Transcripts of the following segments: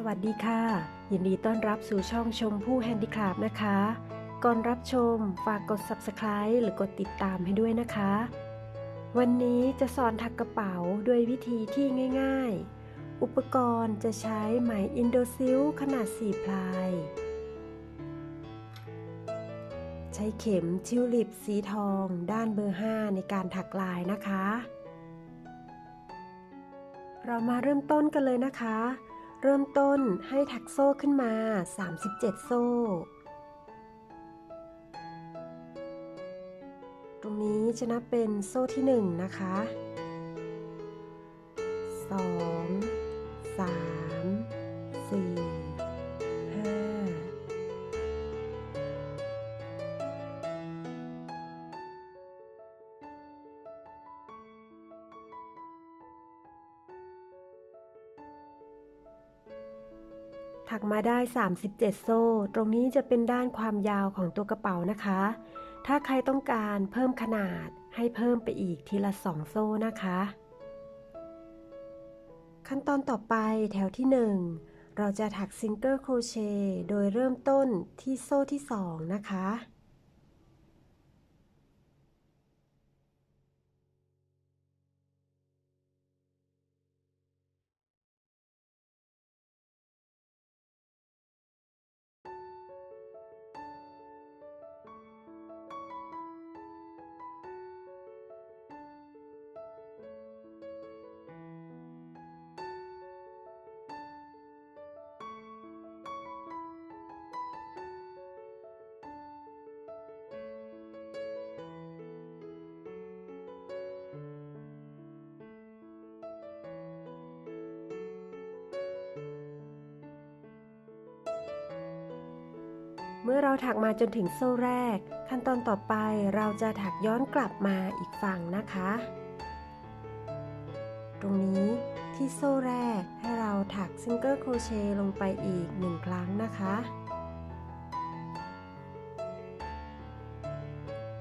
สวัสดีค่ะ ยินดีต้อนรับสู่ช่องชมพู่แฮนดิคราฟนะคะ ก่อนรับชมฝากกด Subscribe หรือกดติดตามให้ด้วยนะคะ วันนี้จะสอนถักกระเป๋าด้วยวิธีที่ง่าย ๆ อุปกรณ์จะใช้ไหมอินโดซิลขนาด 4 พลาย ใช้เข็มทิวลิปสีทอง ด้านเบอร์ 5 ในการถักลายนะคะ เรามาเริ่มต้นกันเลยนะคะ เริ่มต้นให้ถักโซ่ขึ้นมา 37 โซ่ ตรงนี้จะนับเป็นโซ่ที่ 1 นะคะ 2 3 4 ได้ 37 โซ่ ตรงนี้จะเป็นด้านความยาวของตัวกระเป๋านะคะ ถ้าใครต้องการเพิ่มขนาดให้เพิ่มไปอีกทีละ 2 โซ่นะคะ ขั้นตอนต่อไปแถวที่ 1 เราจะถักซิงเกิลโครเชต์โดยเริ่มต้นที่โซ่ที่ 2 นะคะ มื่อเราถักมาจนถึงโซ่แรก ขั้นตอนต่อไปเราจะถักย้อนกลับมาอีกฝั่งนะคะ ตรงนี้ที่โซ่แรกให้เราถักซิงเกิลโครเชต์ลงไปอีกหนึ่งครั้งนะคะ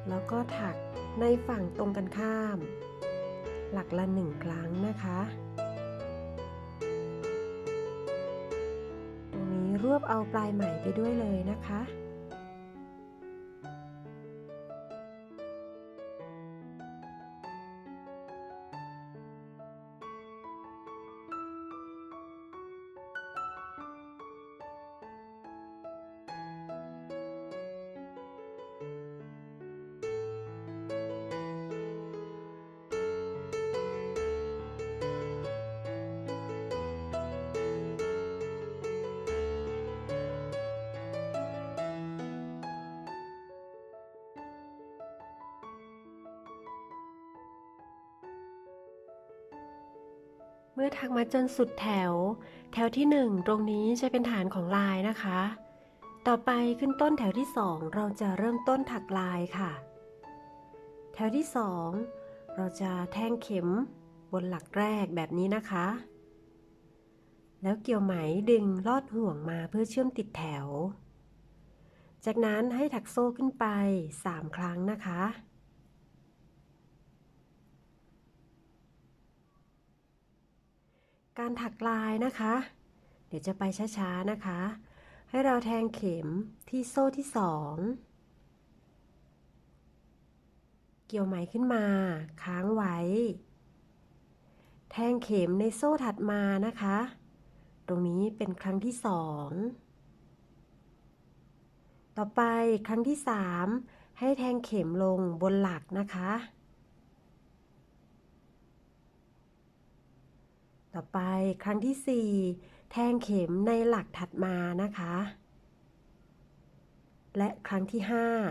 แล้วก็ถักในฝั่งตรงกันข้าม หลักละหนึ่งครั้งนะคะ ตรงนี้รวบเอาปลายไหมไปด้วยเลยนะคะ เมื่อถักมาจนสุดแถว แถวที่ 1 ตรงนี้จะเป็นฐานของลายนะคะ ต่อไปขึ้นต้นแถวที่ 2 เราจะเริ่มต้นถักลายค่ะ แถวที่ 2 เราจะแทงเข็มบนหลักแรกแบบนี้นะคะ แล้วเกี่ยวไหมดึงลอดห่วงมาเพื่อเชื่อมติดแถว จากนั้นให้ถักโซ่ขึ้นไป 3 ครั้งนะคะ การถักลายนะคะ เดี๋ยวจะไปช้าๆนะคะ ให้เราแทงเข็มที่โซ่ที่สองเกี่ยวไหมขึ้นมา ค้างไว้ แทงเข็มในโซ่ถัดมานะคะ ตรงนี้เป็นครั้งที่สองต่อไปครั้งที่สามให้แทงเข็มลงบนหลักนะคะ ต่อไปครั้งที่ 4 แทงเข็มในหลักถัดมานะคะ และครั้งที่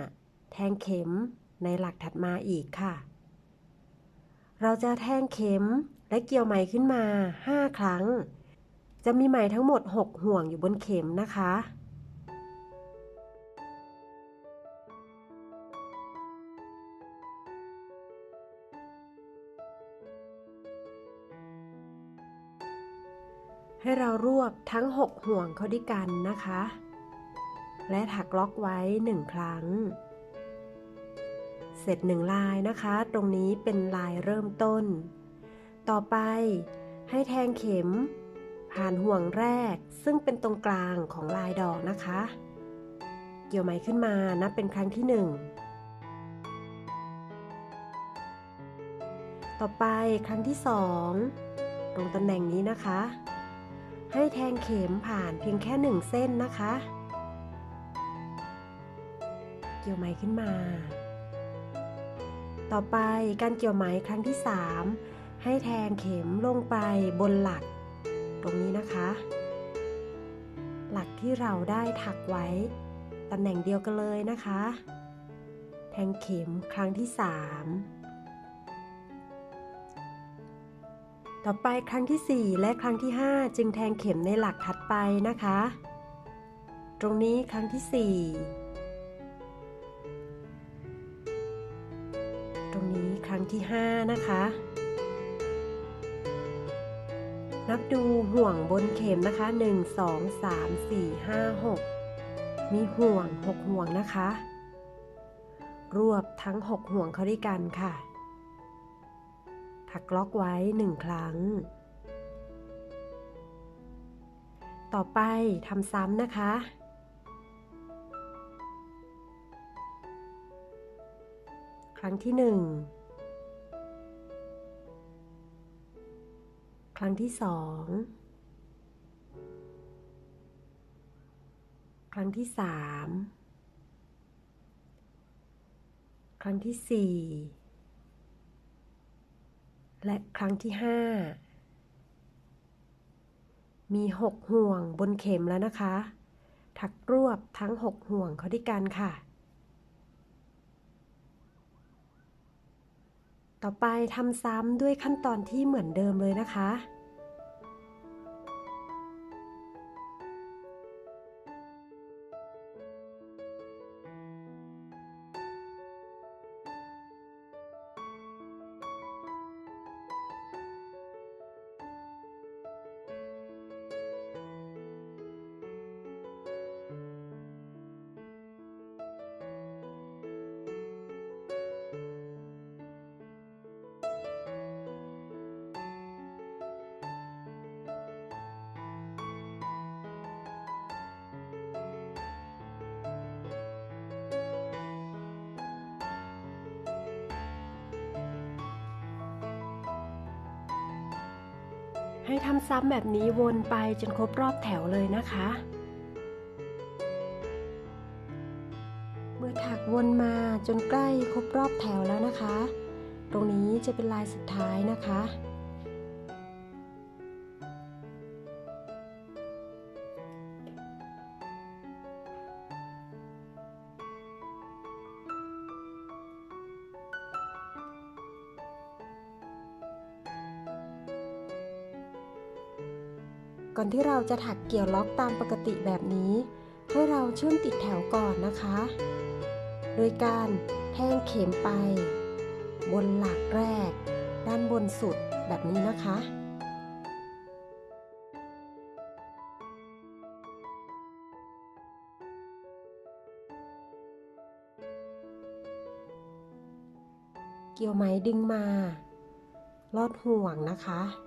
5 แทงเข็มในหลักถัดมาอีกค่ะ เราจะแทงเข็มและเกี่ยวไหมขึ้นมา 5 ครั้ง จะมีไหมทั้งหมด 6 ห่วงอยู่บนเข็มนะคะ ให้เรารวบทั้ง 6 ห่วงเข้าด้วยกันนะคะ และถักล็อกไว้ 1 ครั้ง เสร็จ 1 ลายนะคะ ตรงนี้เป็นลายเริ่มต้น ต่อไปให้แทงเข็ม ผ่านห่วงแรกซึ่งเป็นตรงกลางของลายดอกนะคะ เกี่ยวไหมขึ้นมานับเป็นครั้งที่หนึ่งต่อไปครั้งที่สองตรงตำแหน่งนี้นะคะ ให้แทงเข็มผ่านเพียงแค่หนึ่งเส้นนะคะ เกี่ยวไหมขึ้นมา ต่อไปการเกี่ยวไหมครั้งที่ 3 ให้แทงเข็มลงไปบนหลัก ตรงนี้นะคะ หลักที่เราได้ถักไว้ตำแหน่งเดียวกันเลยนะคะ แทงเข็มครั้งที่ 3 ต่อไปครั้งที่ 4 และครั้งที่ 5 จึงแทงเข็มในหลักถัดไปนะคะ ตรงนี้ครั้งที่ 4 ตรงนี้ครั้งที่ 5 นะคะ นับดูห่วงบนเข็มนะคะ 1 2 3 4 5 6 มีห่วง 6 ห่วงนะคะ รวบทั้ง 6 ห่วงเข้าด้วยกันค่ะ ถักล็อกไว้1ครั้ง ต่อไปทำซ้ำนะคะครั้งที่1ครั้งที่2ครั้งที่3ครั้งที่4 และครั้งที่ 5 มี 6 ห่วงบนเข็มแล้วนะคะ ถักรวบทั้ง 6 ห่วงเข้าด้วยกันค่ะ ต่อไปทำซ้ำด้วยขั้นตอนที่เหมือนเดิมเลยนะคะ ให้ทำซ้ำแบบนี้วนไปจนครบรอบแถวเลยนะคะ เมื่อถักวนมาจนใกล้ครบรอบแถวแล้วนะคะ ตรงนี้จะเป็นลายสุดท้ายนะคะ ก่อนที่เราจะถักเกี่ยวล็อกตามปกติแบบนี้ ให้เราเชื่อมติดแถวก่อนนะคะ โดยการแทงเข็มไป บนหลักแรก ด้านบนสุดแบบนี้นะคะเกี่ยวไหมดึงมา ลอดห่วงนะคะ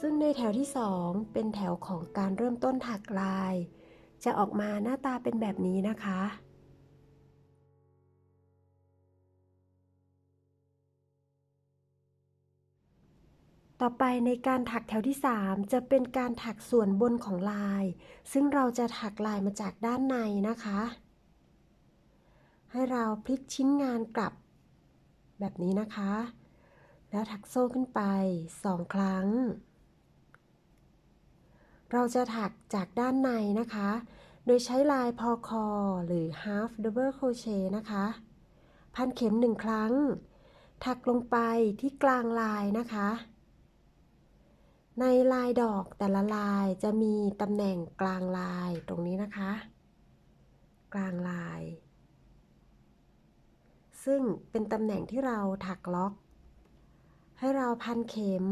ซึ่งในแถวที่ 2 เป็นแถวของการเริ่มต้นถักลาย จะออกมาหน้าตาเป็นแบบนี้นะคะ ต่อไปในการถักแถวที่ 3 จะเป็นการถักส่วนบนของลาย ซึ่งเราจะถักลายมาจากด้านในนะคะ ให้เราพลิกชิ้นงานกลับ แบบนี้นะคะ แล้วถักโซ่ขึ้นไป 2 ครั้ง เราจะถักจากด้านในนะคะ โดยใช้ลายพอคอหรือ half double crochet นะคะ พันเข็มหนึ่งครั้ง ถักลงไปที่กลางลายนะคะ ในลายดอกแต่ละลายจะมีตำแหน่งกลางลายตรงนี้นะคะ กลางลาย ซึ่งเป็นตำแหน่งที่เราถักล็อก ให้เราพันเข็ม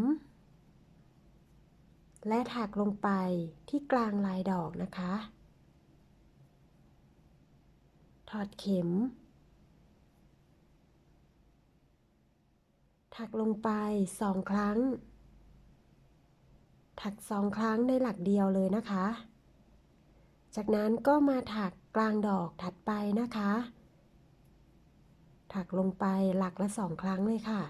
และถักลงไปที่กลางลายดอกนะคะ ถอดเข็ม ถักลงไปสองครั้ง ถักสองครั้งในหลักเดียวเลยนะคะ จากนั้นก็มาถักกลางดอกถัดไปนะคะ ถักลงไปหลักละสองครั้งเลยค่ะ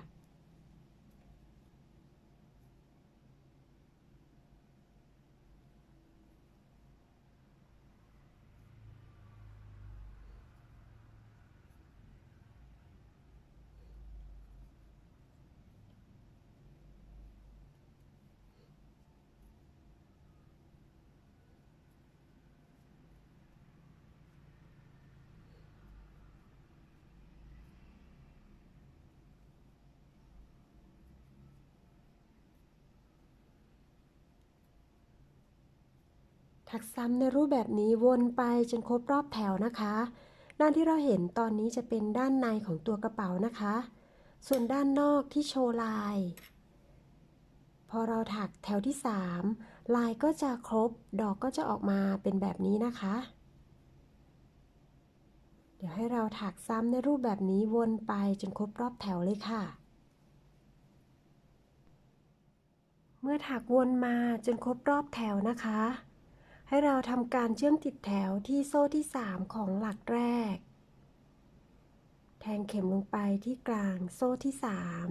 ถักซ้ำในรูปแบบนี้วนไปจนครบรอบแถวนะคะ ด้านที่เราเห็นตอนนี้จะเป็นด้านในของตัวกระเป๋านะคะ ส่วนด้านนอกที่โชว์ลาย พอเราถักแถวที่ 3 ลายก็จะครบ ดอกก็จะออกมาเป็นแบบนี้นะคะ เดี๋ยวให้เราถักซ้ำในรูปแบบนี้วนไปจนครบรอบแถวเลยค่ะเมื่อถักวนมาจนครบรอบแถวนะคะ ให้เราทำการเชื่อมติดแถวที่โซ่ที่ 3 ของหลักแรก แทงเข็มลงไปที่กลางโซ่ที่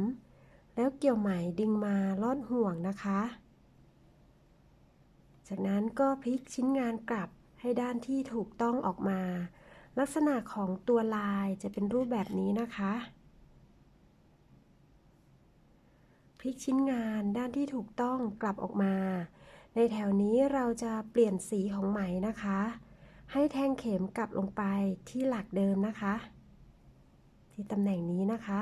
3 แล้วเกี่ยวไหมดึงมาลอดห่วงนะคะ จากนั้นก็พลิกชิ้นงานกลับให้ด้านที่ถูกต้องออกมา ลักษณะของตัวลายจะเป็นรูปแบบนี้นะคะพลิกชิ้นงานด้านที่ถูกต้องกลับออกมา ในแถวนี้เราจะเปลี่ยนสีของไหมนะคะ ให้แทงเข็มกลับลงไปที่หลักเดิมนะคะ ที่ตำแหน่งนี้นะคะ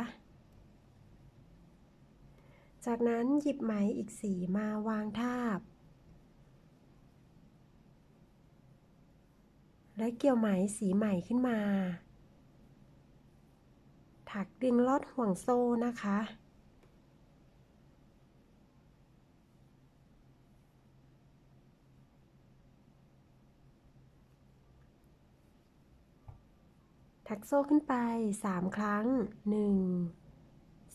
จากนั้นหยิบไหมอีกสีมาวางทาบ และเกี่ยวไหมสีใหม่ขึ้นมา ถักดึงลอดห่วงโซ่นะคะ ถักโซ่ขึ้นไป 3 ครั้ง 1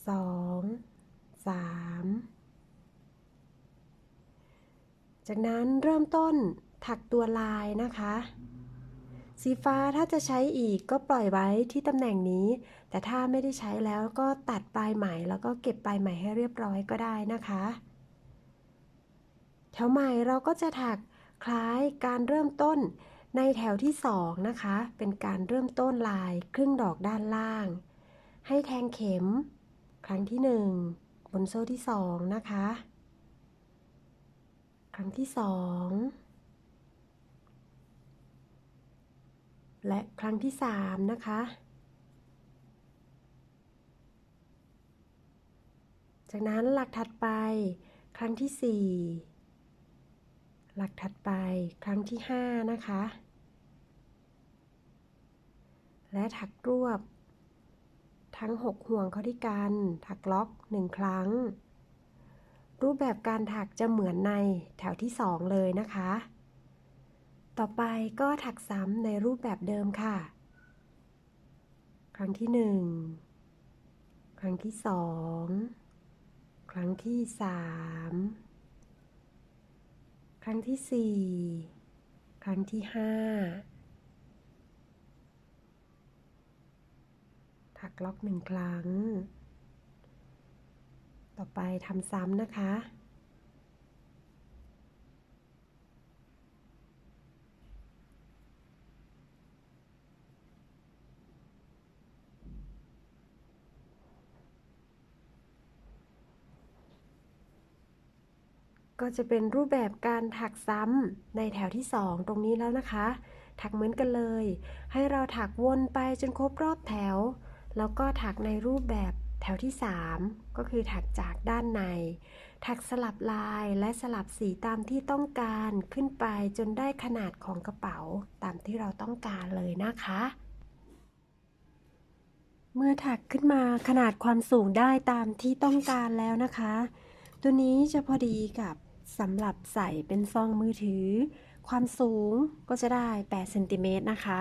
2 3 จากนั้นเริ่มต้นถักตัวลายนะคะ สีฟ้าถ้าจะใช้อีกก็ปล่อยไว้ที่ตำแหน่งนี้ แต่ถ้าไม่ได้ใช้แล้วก็ตัดปลายไหมแล้วก็เก็บปลายไหมให้เรียบร้อยก็ได้นะคะ แถวใหม่เราก็จะถักคล้ายการเริ่มต้น ในแถวที่สองนะคะ เป็นการเริ่มต้นลายครึ่งดอกด้านล่าง ให้แทงเข็ม ครั้งที่หนึ่งบนโซ่ที่สองนะคะ ครั้งที่สองและครั้งที่สามนะคะ จากนั้นหลักถัดไปครั้งที่สี่หลักถัดไปครั้งที่ห้านะคะ และถักรวบ ทั้ง 6 ห่วงเข้าที่กัน ถักล็อก 1 ครั้ง รูปแบบการถักจะเหมือนในแถวที่ 2 เลยนะคะ ต่อไปก็ถักซ้ำในรูปแบบเดิมค่ะ ครั้งที่ 1 ครั้งที่ 2 ครั้งที่ 3 ครั้งที่ 4 ครั้งที่ 5 ถัก ล็อกหนึ่งครั้ง ต่อไปทำซ้ำนะคะ ก็จะเป็นรูปแบบการถักซ้ำในแถวที่ 2 ตรงนี้แล้วนะคะถักเหมือนกันเลย ให้เราถักวนไปจนครบรอบแถว แล้วก็ถักในรูปแบบแถวที่ 3 ก็คือถักจากด้านใน ถักสลับลายและสลับสีตามที่ต้องการขึ้นไปจนได้ขนาดของกระเป๋าตามที่เราต้องการเลยนะคะ เมื่อถักขึ้นมาขนาดความสูงได้ตามที่ต้องการแล้วนะคะ ตัวนี้จะพอดีกับสำหรับใส่เป็นซองมือถือ ความสูงก็จะได้8เซนติเมตรนะคะ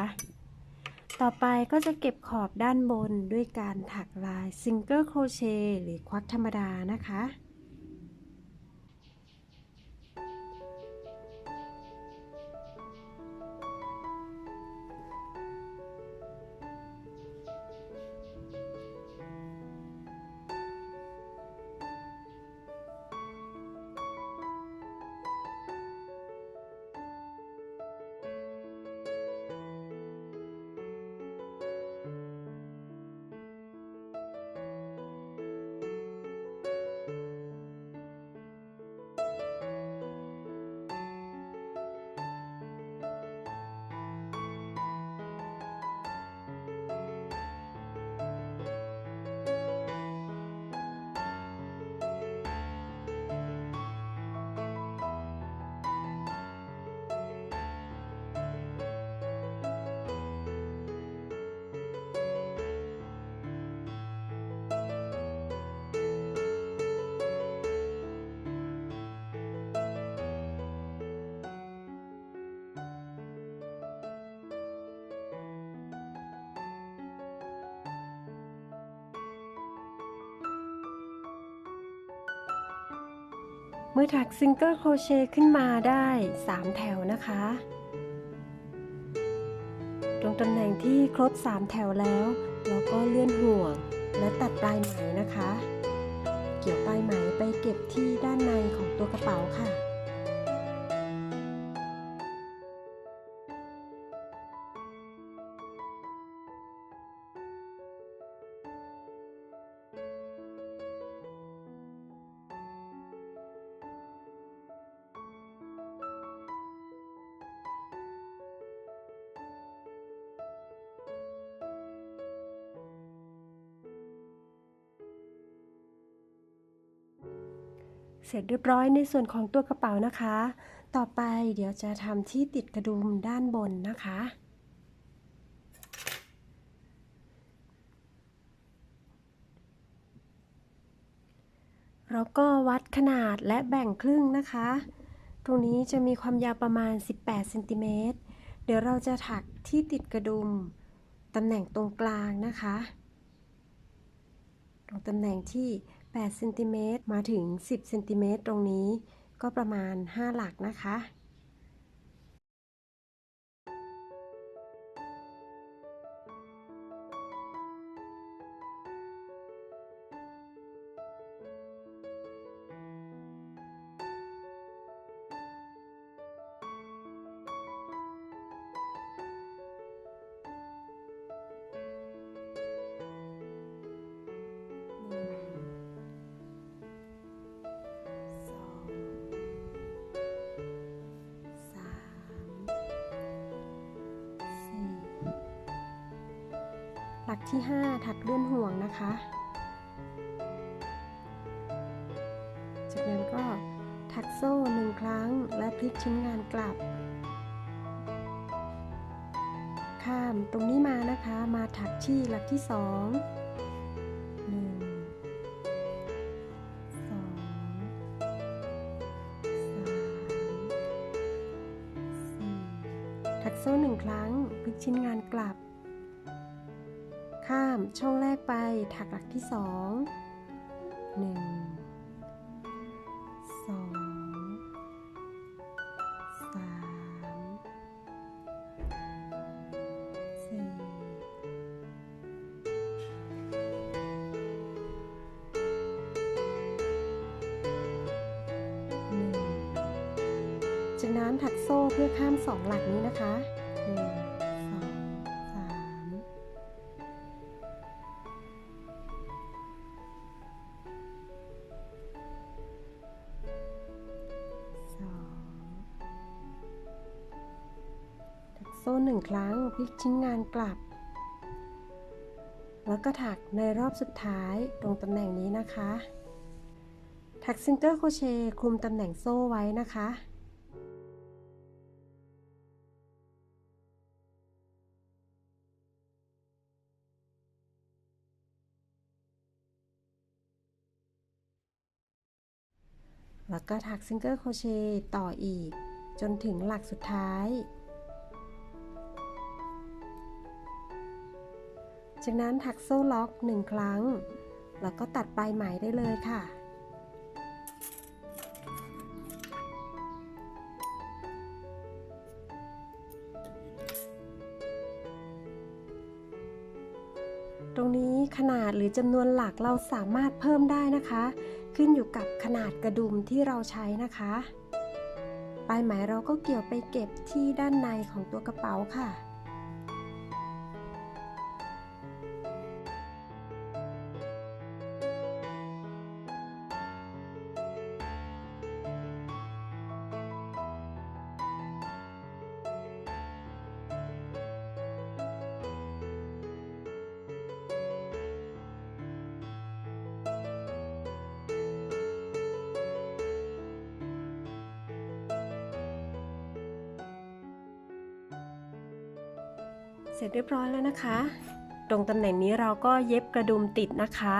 ต่อไปก็จะเก็บขอบด้านบนด้วยการถักลายซิงเกิลโครเชต์หรือควักธรรมดานะคะ เมื่อถักซิงเกิลโครเชต์ขึ้นมาได้ 3 แถวนะคะ ตรงตำแหน่งที่ครบ 3 แถวแล้ว เราก็เลื่อนห่วง และตัดปลายไหมนะคะ เกี่ยวปลายไหมไปเก็บที่ด้านในของตัวกระเป๋าค่ะ เสร็จเรียบร้อยในส่วนของตัวกระเป๋านะคะ ต่อไปเดี๋ยวจะทำที่ติดกระดุมด้านบนนะคะ แล้วก็วัดขนาดและแบ่งครึ่งนะคะ ตรงนี้จะมีความยาวประมาณ 18เซนติเมตร เดี๋ยวเราจะถักที่ติดกระดุมตำแหน่งตรงกลางนะคะ ตรงตำแหน่งที่ 8เซนติเมตรมาถึง 10เซนติเมตรตรงนี้ก็ประมาณ 5 หลักนะคะ ลักที่ 5 ถักเลื่อนห่วงนะคะ จากนั้นก็ถักโซ่หนึ่งครั้งและพลิกชิ้นงานกลับ ข้ามตรงนี้มานะคะ มาถักที่หลักที่ 2 ถักหลักที่สองหนึ่งสอง ครั้งพลิกชิ้นงานกลับ แล้วก็ถักในรอบสุดท้ายตรงตำแหน่งนี้นะคะ ถักซิงเกิลโคเชต์คลุมตำแหน่งโซ่ไว้นะคะแล้วก็ถักซิงเกิลโคเชต์ต่ออีก จนถึงหลักสุดท้าย จากนั้นถักโซ่ล็อกหนึ่งครั้ง แล้วก็ตัดปลายไหมได้เลยค่ะ ตรงนี้ขนาดหรือจำนวนหลักเราสามารถเพิ่มได้นะคะ ขึ้นอยู่กับขนาดกระดุมที่เราใช้นะคะ ปลายไหมเราก็เกี่ยวไปเก็บที่ด้านในของตัวกระเป๋าค่ะ เสร็จเรียบร้อยแล้วนะคะ ตรงตำแหน่งนี้เราก็เย็บกระดุมติดนะคะ